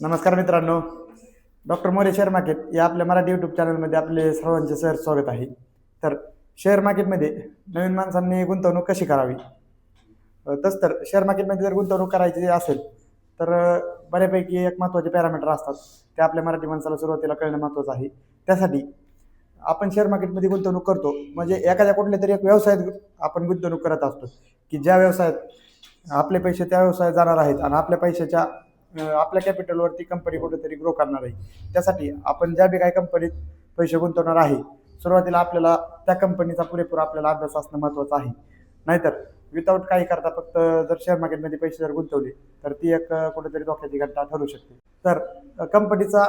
नमस्कार मित्रांनो. Doctor More share market या आपल्या मराठी यूट्यूब चॅनलमध्ये आपले सर्वांचे सर स्वागत आहे. तर शेअर मार्केटमध्ये नवीन माणसांनी गुंतवणूक कशी करावी? तसं तर शेअर मार्केटमध्ये जर गुंतवणूक करायची असेल तर बऱ्यापैकी एक महत्त्वाचे पॅरामीटर असतात. ते आपल्या मराठी माणसाला सुरुवातीला कळणं महत्त्वाचं आहे. त्यासाठी आपण शेअर मार्केटमध्ये गुंतवणूक करतो. म्हणजे एखाद्या कुठल्या तरी एक व्यवसायात आपण गुंतवणूक करत असतो. की ज्या व्यवसायात आपले पैसे त्या व्यवसायात जाणार आहेत आणि आपल्या पैशाच्या आपल्या कॅपिटलवरती कंपनी कुठेतरी ग्रो करणार आहे. त्यासाठी आपण ज्या बी काही कंपनीत पैसे गुंतवणार आहे सुरुवातीला आपल्याला त्या कंपनीचा पुरेपूर आपल्याला अभ्यास असणं महत्त्वाचं आहे. नाहीतर विदाऊट काही करता फक्त जर शेअर मार्केटमध्ये पैसे जर गुंतवले तर ती एक कुठेतरी धोक्याची घटना ठरू शकते. तर कंपनीचा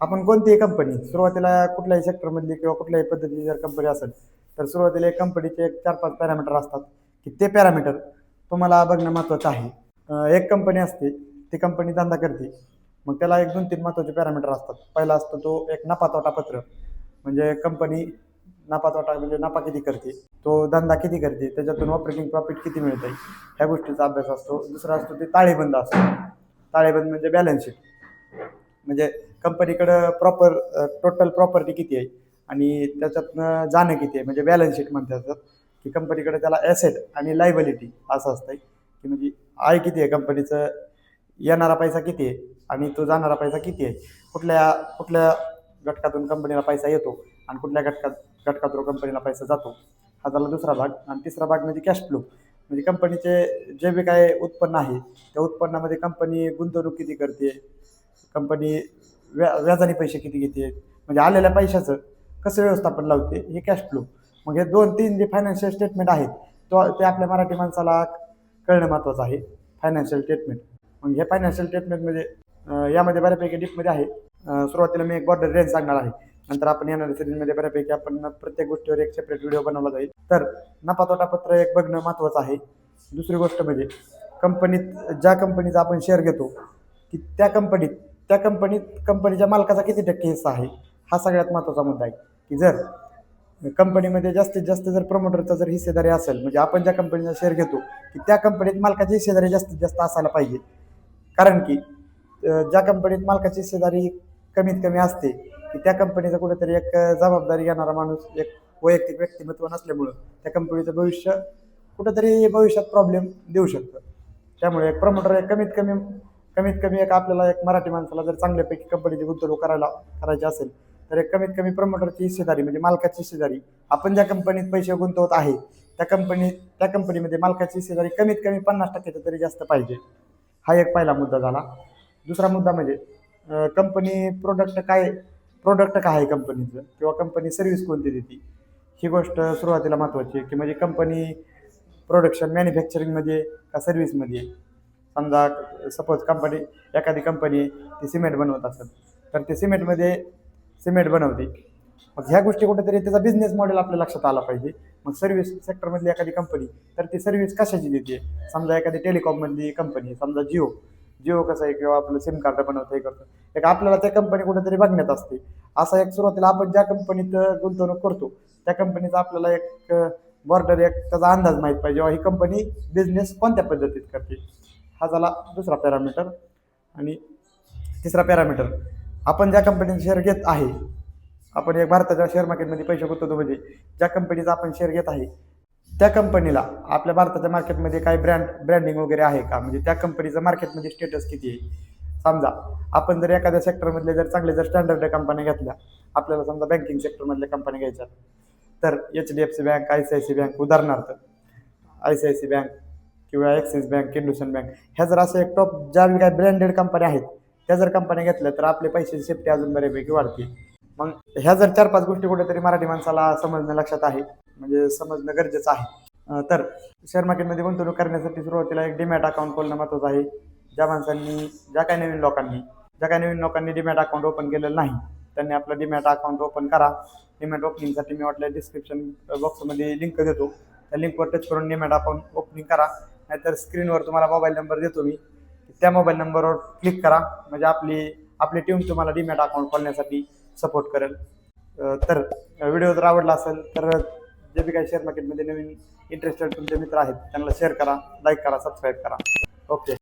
आपण कोणतीही कंपनी सुरुवातीला कुठल्याही सेक्टरमधली किंवा कुठल्याही पद्धतीची जर कंपनी असेल तर सुरुवातीला एक कंपनीचे एक चार पाच पॅरामीटर असतात. की ते पॅरामीटर तुम्हाला बघणं महत्त्वाचं आहे. एक कंपनी असते ती कंपनी धंदा करते. मग त्याला एक दोन तीन महत्त्वाचे पॅरामीटर असतात. पहिला असतो तो एक नफा तोटा पत्र म्हणजे कंपनी नफा तोटा म्हणजे नफा किती करते तो धंदा किती करते त्याच्यातून ऑपरेटिंग प्रॉफिट किती मिळते ह्या गोष्टीचा अभ्यास असतो. दुसरा असतो ते ताळेबंद असतो. ताळेबंद म्हणजे बॅलन्स शीट म्हणजे कंपनीकडं प्रॉपर टोटल प्रॉपर्टी किती आहे आणि त्याच्यातनं जाणं किती आहे. म्हणजे बॅलन्स शीट म्हणतात की कंपनीकडे त्याला ॲसेट आणि लायबिलिटी असं असतं की म्हणजे आय किती आहे कंपनीचं येणारा पैसा किती आहे आणि तो जाणारा पैसा किती आहे? कुठल्या कुठल्या घटकातून कंपनीला पैसा येतो आणि कुठल्या घटकात घटकातून कंपनीला पैसा जातो? हा झाला दुसरा भाग. आणि तिसरा भाग म्हणजे कॅश फ्लो म्हणजे कंपनीचे जे बी काय उत्पन्न आहे त्या उत्पन्नामध्ये कंपनी गुंतवणूक किती करते? कंपनी व्या व्याजाने पैसे किती घेते? म्हणजे आलेल्या पैशाचं कसं व्यवस्थापन लावते? हे कॅश फ्लो मग हे दोन तीन जे फायनान्शियल स्टेटमेंट आहेत तो ते आपल्या मराठी माणसाला कळणं महत्त्वाचं आहे. फायनान्शियल स्टेटमेंट मग हे फायनान्शियल स्टेटमेंटमध्ये यामध्ये बऱ्यापैकी डीपमध्ये आहे. सुरुवातीला मी एक बॉर्डर रेंज सांगणार आहे. नंतर आपण येणाऱ्या सिरीजमध्ये बऱ्यापैकी आपण प्रत्येक गोष्टीवर एक सेपरेट व्हिडिओ बनवला जाईल. तर नफा तोटा पत्र एक बघणं महत्त्वाचं आहे. दुसरी गोष्ट म्हणजे कंपनीत ज्या कंपनीचा आपण शेअर घेतो की त्या कंपनीत त्या कंपनीत कंपनीच्या मालकाचा किती टक्के हिस्सा आहे? हा सगळ्यात महत्त्वाचा मुद्दा आहे. की जर कंपनीमध्ये जास्तीत जास्त जर प्रमोटरचा जर हिस्सेदारी असेल म्हणजे आपण ज्या कंपनीचा शेअर घेतो की त्या कंपनीत मालकाची हिस्सेदारी जास्तीत जास्त असायला पाहिजे. कारण की ज्या कंपनीत मालकाची हिस्सेदारी कमीत कमी असते की त्या कंपनीचा कुठेतरी एक जबाबदारी घेणारा माणूस एक वैयक्तिक व्यक्तिमत्व नसल्यामुळं त्या कंपनीचं भविष्य कुठेतरी भविष्यात प्रॉब्लेम देऊ शकतं. त्यामुळे एक प्रमोटर एक कमीत कमी कमीत कमी एक आपल्याला एक मराठी माणसाला जर चांगल्यापैकी कंपनीची गुंतवणूक करायला करायची असेल तर एक कमीत कमी प्रमोटरची हिस्सेदारी म्हणजे मालकाची हिस्सेदारी आपण ज्या कंपनीत पैसे गुंतवत आहे त्या कंपनी त्या कंपनीमध्ये मालकाची हिस्सेदारी कमीत कमी पन्नास टक्क्याच्या तरी जास्त पाहिजे. हा एक पहिला मुद्दा झाला. दुसरा मुद्दा म्हणजे कंपनी प्रोडक्ट काय प्रोडक्ट काय आहे कंपनीचं किंवा कंपनी सर्व्हिस कोणती देते? ही गोष्ट सुरुवातीला महत्त्वाची आहे की म्हणजे कंपनी प्रोडक्शन मॅन्युफॅक्चरिंगमध्ये का सर्व्हिसमध्ये आहे समजा सपोज कंपनी एखादी कंपनी ती सिमेंट बनवत असेल तर ते सिमेंटमध्ये सिमेंट बनवते. मग ह्या गोष्टी कुठेतरी त्याचा बिझनेस मॉडेल आपल्या लक्षात आला पाहिजे. मग सर्व्हिस सेक्टरमधली एखादी कंपनी तर ती सर्व्हिस कशाची देते? समजा एखादी टेलिकॉममधली कंपनी समजा जिओ. जिओ कसं आहे किंवा आपलं सिम कार्ड बनवतं हे करतं. एक आपल्याला त्या कंपनी कुठेतरी बघण्यात असते. असा एक सुरुवातीला आपण ज्या कंपनीत गुंतवणूक करतो त्या कंपनीचा आपल्याला एक बॉर्डर एक त्याचा अंदाज माहीत पाहिजे ही कंपनी बिझनेस कोणत्या पद्धतीत करते? हा झाला दुसरा पॅरामीटर आणि तिसरा पॅरामीटर आपण ज्या कंपनीचे शेअर घेत आहे आपण एक भारताच्या शेअर मार्केटमध्ये पैसे गुंतवतो म्हणजे ज्या कंपनीचा आपण शेअर घेत आहे त्या कंपनीला आपल्या भारताच्या मार्केटमध्ये काही ब्रँड ब्रँडिंग वगैरे आहे का? म्हणजे त्या कंपनीचं मार्केटमध्ये स्टेटस किती आहे? समजा आपण जर एखाद्या सेक्टरमधले जर चांगले जर स्टँडर्ड कंपन्या घेतल्या आपल्याला समजा बँकिंग सेक्टरमधल्या कंपन्या घ्यायच्या. तर H D F C bank I C I C bank उदाहरणार्थ I C I C bank किंवा ॲक्सिस बँक इंडुसन बँक ह्या जर असं एक टॉप ज्या काही ब्रँडेड कंपन्या आहेत त्या जर कंपन्या घेतल्या तर आपले पैशाची सेफ्टी अजून बऱ्यापैकी वाढते. मग ह्या जर चार पाच गोष्टी कुठेतरी मराठी माणसाला समजणं लक्षात आहे म्हणजे समजणं गरजेचं आहे. तर शेअर मार्केटमध्ये गुंतवणूक करण्यासाठी सुरुवातीला एक डीमॅट अकाउंट खोलणं महत्त्वाचं आहे. ज्या माणसांनी ज्या काही नवीन लोकांनी ज्या काही नवीन लोकांनी डीमॅट अकाउंट ओपन केलेलं नाही त्यांनी आपलं डीमॅट अकाउंट ओपन करा. डीमॅट ओपनिंगसाठी मी वाटलं डिस्क्रिप्शन बॉक्समध्ये लिंक देतो. त्या लिंकवर टच करून डीमॅट अकाउंट ओपनिंग करा. नाहीतर स्क्रीनवर तुम्हाला मोबाईल नंबर देतो मी. त्या मोबाईल नंबरवर क्लिक करा. म्हणजे आपली आपली टीम तुम्हाला डिमॅट अकाउंट खोलण्यासाठी सपोर्ट करेल. तर व्हिडिओ जर आवडला असेल तर जे बी काही शेअर मार्केटमध्ये नवीन इंटरेस्टेड तुमचे मित्र आहेत त्यांना शेअर करा लाईक करा सबस्क्राईब करा. ओके